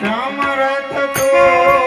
समरथ तो